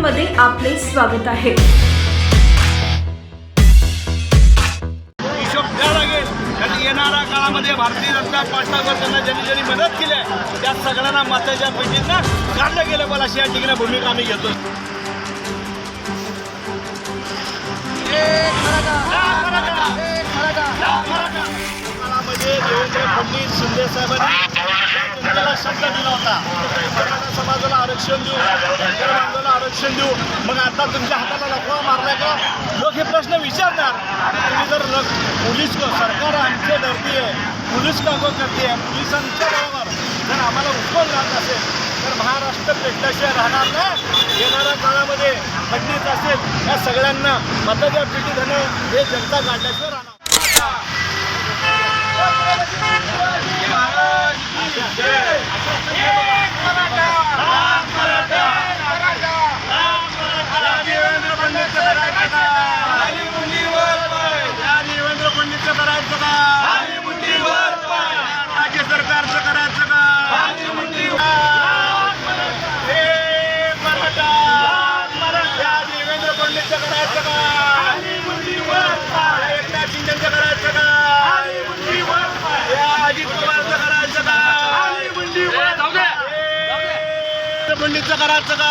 मध्ये आपले स्वागत आहे. येणाऱ्या काळामध्ये भारतीय जनता पार्टीवर त्यांना ज्यांनी ज्यांनी मदत केली आहे त्या सगळ्यांना मताच्या पैकींना काढलं गेलं मला अशी या ठिकाणी भूमिका आम्ही घेतो काळामध्ये देवेंद्र फडणवीस शिंदे साहेबांनी जनतेला शब्द दिला होता. मराठा समाजाला आरक्षण देऊ आरक्षण देऊ मग आता तुमच्या हाताला लकवा मारलाय का? लोक हे प्रश्न विचारणार. तुम्ही जर लक- पोलीस सरकार आमचे डरती आहे पोलीस का को करते आहे? पोलिसांच्या बरोबर जर आम्हाला उत्पन्न जात असेल तर महाराष्ट्र पेटल्याशिवाय राहणार ना? येणाऱ्या काळामध्ये फडणीस असेल. या सगळ्यांना मतदार पिठी धरणं हे जनता काढल्याशिवाय राहणार देवेंद्र फडणवीसचं करायचं का? या देवेंद्र फडणवीसचं करायचं का? राज्य सरकारचं करायचं का? देवेंद्र फडणवीसचं करायचं का? एकनाथ शिंदेचं करायचं का? अजित पवारचं करायचं का? फडणवीसचं करायचं का